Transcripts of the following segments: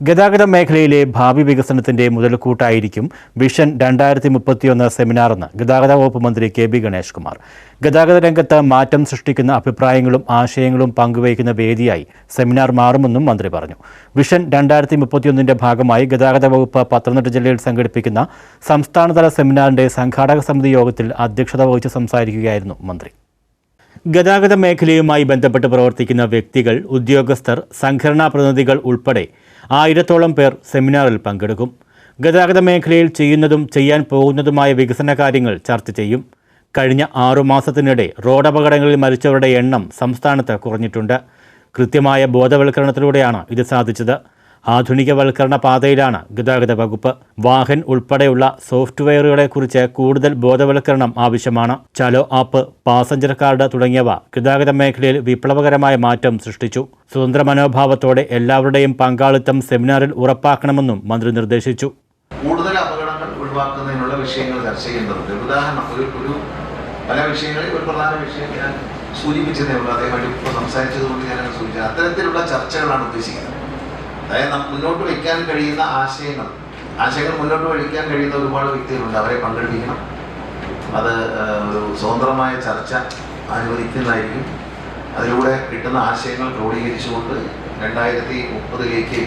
ഗതാഗത മേഖലയിലെ ഭാവി വികസനത്തിന്റെ മുതൽക്കൂട്ടായിരിക്കും വിഷൻ രണ്ടായിരത്തി മുപ്പത്തിയൊന്ന് സെമിനാറെന്ന് ഗതാഗത വകുപ്പ് മന്ത്രി കെ ബി ഗണേഷ് കുമാർ ഗതാഗത രംഗത്ത് മാറ്റം സൃഷ്ടിക്കുന്ന അഭിപ്രായങ്ങളും ആശയങ്ങളും പങ്കുവയ്ക്കുന്ന വേദിയായി സെമിനാർ മാറുമെന്നും മന്ത്രി പറഞ്ഞു. വിഷൻ രണ്ടായിരത്തി മുപ്പത്തിയൊന്നിന്റെ ഭാഗമായി ഗതാഗത വകുപ്പ് പത്തനംതിട്ട ജില്ലയിൽ സംഘടിപ്പിക്കുന്ന സംസ്ഥാനതല സെമിനാറിന്റെ സംഘാടക സമിതി യോഗത്തിൽ അധ്യക്ഷത വഹിച്ച് സംസാരിക്കുകയായിരുന്നു മന്ത്രി. ഗതാഗത മേഖലയുമായി ബന്ധപ്പെട്ട് പ്രവർത്തിക്കുന്ന വ്യക്തികൾ ഉദ്യോഗസ്ഥർ സംഘടനാ പ്രതിനിധികൾ ഉൾപ്പെടെ ആയിരത്തോളം പേർ സെമിനാറിൽ പങ്കെടുക്കും. ഗതാഗത മേഖലയിൽ ചെയ്യുന്നതും ചെയ്യാൻ പോകുന്നതുമായ വികസന കാര്യങ്ങൾ ചർച്ച ചെയ്യും. കഴിഞ്ഞ ആറുമാസത്തിനിടെ റോഡപകടങ്ങളിൽ മരിച്ചവരുടെ എണ്ണം സംസ്ഥാനത്ത് കുറഞ്ഞിട്ടുണ്ട്. കൃത്യമായ ബോധവൽക്കരണത്തിലൂടെയാണ് ഇത് സാധിച്ചത്. ആധുനികവൽക്കരണ പാതയിലാണ് ഗതാഗത വകുപ്പ്. വാഹൻ ഉൾപ്പെടെയുള്ള സോഫ്റ്റ്വെയറുകളെക്കുറിച്ച് കൂടുതൽ ബോധവൽക്കരണം ആവശ്യമാണ്. ചലോ ആപ്പ് പാസഞ്ചർ കാർഡ് തുടങ്ങിയവ ഗതാഗത മേഖലയിൽ വിപ്ലവകരമായ മാറ്റം സൃഷ്ടിച്ചു. സ്വതന്ത്ര മനോഭാവത്തോടെ എല്ലാവരുടെയും പങ്കാളിത്തം സെമിനാറിൽ ഉറപ്പാക്കണമെന്നും മന്ത്രി നിർദ്ദേശിച്ചു. കൂടുതൽ അപകടങ്ങൾ ഒഴിവാക്കുന്നതിനുള്ള വിഷയങ്ങൾ ചർച്ച ചെയ്യേണ്ടതുണ്ട്. ഉദാഹരണം ഒരു ഒരു പല വിഷയങ്ങളിൽ ഒരു പ്രധാന വിഷയം ഞാൻ സൂചിപ്പിച്ചതേ ഉള്ളൂ. അദ്ദേഹം ഇപ്പോൾ സംസാരിച്ചതുകൊണ്ട് ഞാൻ സൂചിച്ചത് അത്തരത്തിലുള്ള ചർച്ചകളാണ് ഉദ്ദേശിക്കുന്നത്. അതായത് മുന്നോട്ട് വയ്ക്കാൻ കഴിയുന്ന ആശയങ്ങൾ ആശയങ്ങൾ മുന്നോട്ട് വയ്ക്കാൻ കഴിയുന്ന ഒരുപാട് വ്യക്തികളുണ്ട്. അവരെ പങ്കെടുപ്പിക്കണം. അത് ഒരു സ്വതന്ത്രമായ ചർച്ച അനുവദിക്കുന്നതായിരിക്കും. അതിലൂടെ കിട്ടുന്ന ആശയങ്ങൾ ക്രോഡീകരിച്ചുകൊണ്ട് രണ്ടായിരത്തി മുപ്പതിലേക്ക്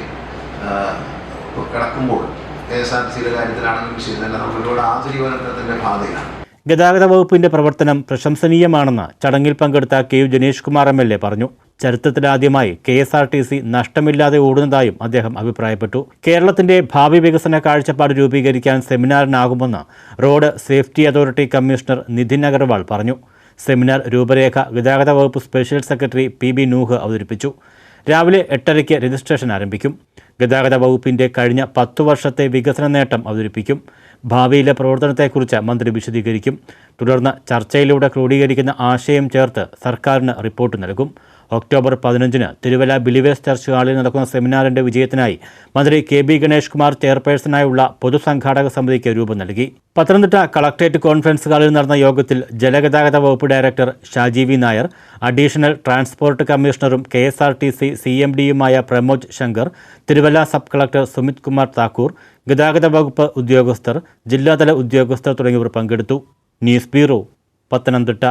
കിടക്കുമ്പോൾ കെ എസ് ആർ സിയുടെ കാര്യത്തിലാണെങ്കിലും ശരി തന്നെ നമ്മൾ ഒരുപാട് ആധുനികവൽക്കരണത്തിന്റെ ഗതാഗത വകുപ്പിന്റെ പ്രവർത്തനം പ്രശംസനീയമാണെന്ന് ചടങ്ങിൽ പങ്കെടുത്ത K U Janeesh Kumar M L A പറഞ്ഞു. ചരിത്രത്തിലാദ്യമായി K S R T C നഷ്ടമില്ലാതെ ഓടുന്നതായും അദ്ദേഹം അഭിപ്രായപ്പെട്ടു. കേരളത്തിന്റെ ഭാവി വികസന കാഴ്ചപ്പാട് രൂപീകരിക്കാൻ സെമിനാറിനാകുമെന്ന് road safety authority commissioner Nidhin Agarwal പറഞ്ഞു. സെമിനാർ രൂപരേഖ ഗതാഗത വകുപ്പ് special secretary P B Nooh അവതരിപ്പിച്ചു. രാവിലെ എട്ടരയ്ക്ക് രജിസ്ട്രേഷൻ ആരംഭിക്കും. ഗതാഗത വകുപ്പിന്റെ കഴിഞ്ഞ പത്തു വർഷത്തെ വികസന നേട്ടം അവതരിപ്പിക്കും. ഭാവിയിലെ പ്രവർത്തനത്തെക്കുറിച്ച് മന്ത്രി വിശദീകരിക്കും. തുടർന്ന് ചർച്ചയിലൂടെ ക്രോഡീകരിക്കുന്ന ആശയം ചേർത്ത് സർക്കാരിന് റിപ്പോർട്ട് നൽകും. ഒക്ടോബർ പതിനഞ്ചിന് തിരുവല്ല ബിലിവേഴ്സ് ചർച്ച് ഹാളിൽ നടക്കുന്ന സെമിനാറിന്റെ വിജയത്തിനായി മന്ത്രി കെ ബി ഗണേഷ് കുമാർ ചെയർപേഴ്സണായുള്ള പൊതുസംഘാടക സമിതിക്ക് രൂപം നൽകി. പത്തനംതിട്ട കളക്ട്രേറ്റ് കോൺഫറൻസ് ഹാളിൽ നടന്ന യോഗത്തിൽ ജലഗതാഗത വകുപ്പ് director Shaji V Nair additional transport കമ്മീഷണറും K S R T C C M ഡിയുമായ Pramod Shankar Thiruvalla sub collector Sumit Kumar Thakur ഗതാഗത വകുപ്പ് ഉദ്യോഗസ്ഥർ ജില്ലാതല ഉദ്യോഗസ്ഥർ തുടങ്ങിയവർ പങ്കെടുത്തു. News bureau Pathanamthitta.